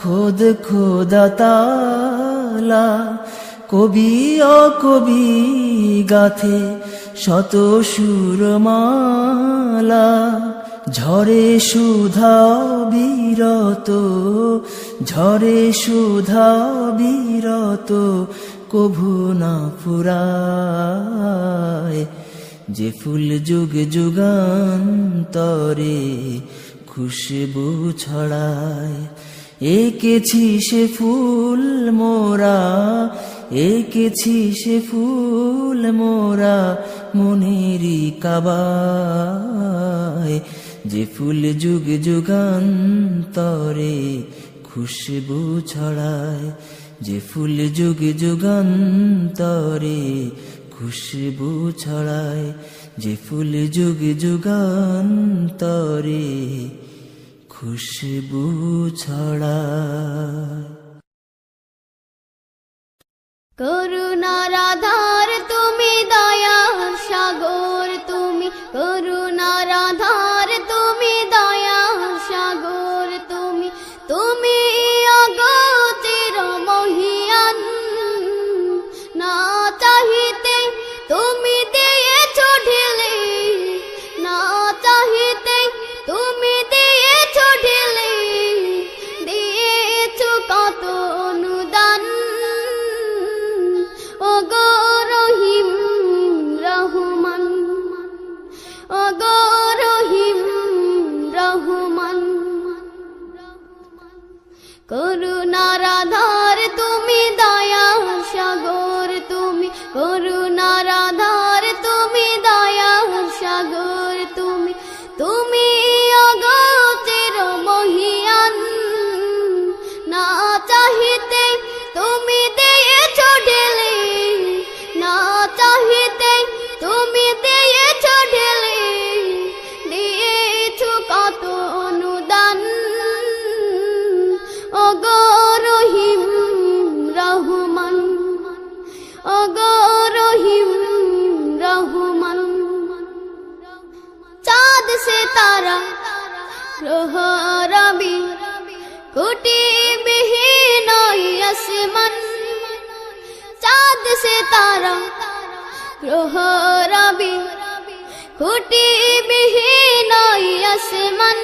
খোদ খোদা তালা, কবি অকবি গাথে শত সুরমালা, ঝরে সুধা বিরত, ঝরে সুধা বিরত, কভু না ফুরায়, যে ফুল যুগ যুগান্তরে খুশবু ছড়ায়। এঁকেছি সে ফুল মোরা, এঁকেছি সে ফুল মোরা মনেরই কাবায়। যে ফুল যুগ যুগান্তরে খুশবু ছড়ায়, যে ফুল যুগ যুগান্তরে খুশবু ছড়ায়, যে ফুল যুগ যুগান্তরে খুশবু ছড়ায় প্রহরবি কোটি বিহীন আসমান। চাঁদ সে তারা প্রহরবি কোটি বিহীন আসমান।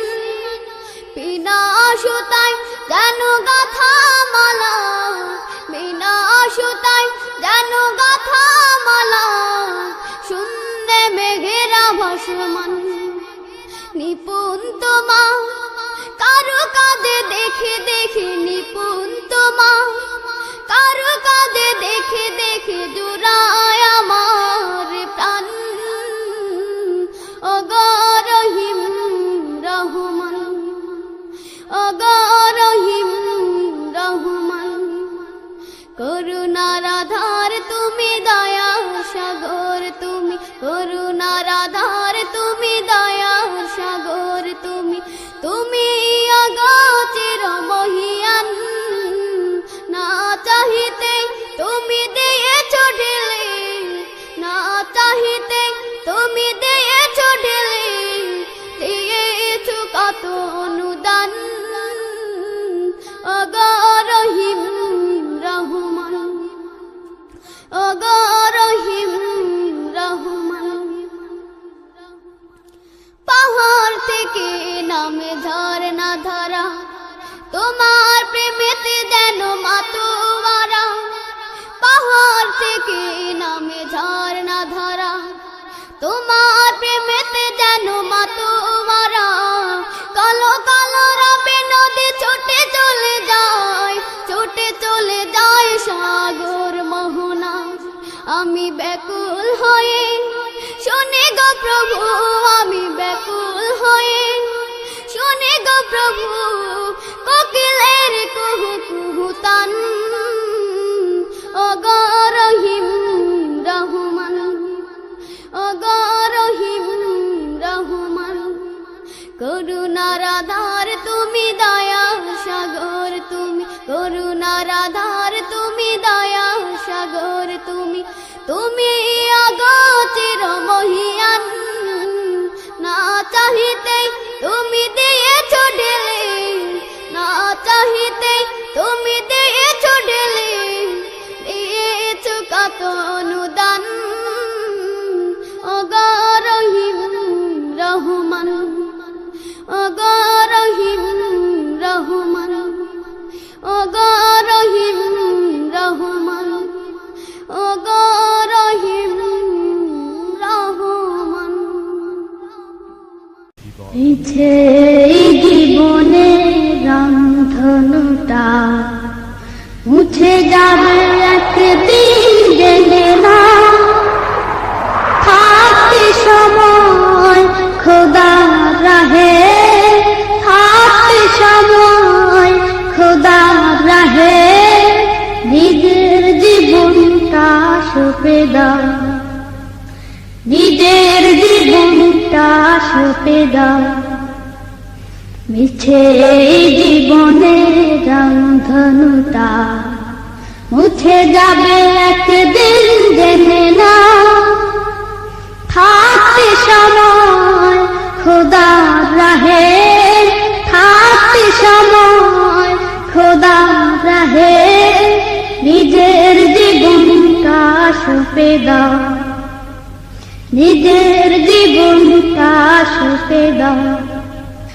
বিনা সুতায় যেন গাথা মালা বিনা সুতায় যেন গাথা মালা। শুনলে মেঘেরা ভাসমান। নিপুণ তোমা কারও কাঁদে দেখে দেখে নিপুণ তোমা কারও কাঁদে দেখে দেখে জুড়ায় তোমার প্রেমেতে যেন মাতোয়ারা, পাহাড় থেকে নামে ঝর্ণা ধরা। তোমার প্রেমেতে যেন মাতোয়ারা, কালো কালো রবে নদী ছোটে চলে যায়, ছোটে চলে যায় সাগর মোহনা। আমি ব্যাকুল হয়ে, শুনে গো প্রভু, আমি ব্যাকুল হয়ে, শুনে গো প্রভু কুহু তান ও গো রহিম রহমান গো রহমান, করুণার তুমি দয়া সাগর তুমি তুমি দয়া সাগর তুমি তুমি মহিয়ান না চাহিতে তুমি দিয়েছ ঢেলে, না চাহিতে তুমি মিছে জীবনে রন্ধনুটা মুছে যাবে একদিন জেনে না। থাকতে সময় খোদা রাহে। থাকতে সময় খোদা রাহে। নিজের জীবনটা সপে দাও। নিজের জীবনটা সপে দাও। মিছে জীবনে রংধনুটা মুছে যাবে একদিন জেনে না। থাকতে সময় খোদা রাহে, থাকতে সময় খোদা রাহে, নিজের জীবনটা সপে দাও। নিজের জীবনটা সপে দাও।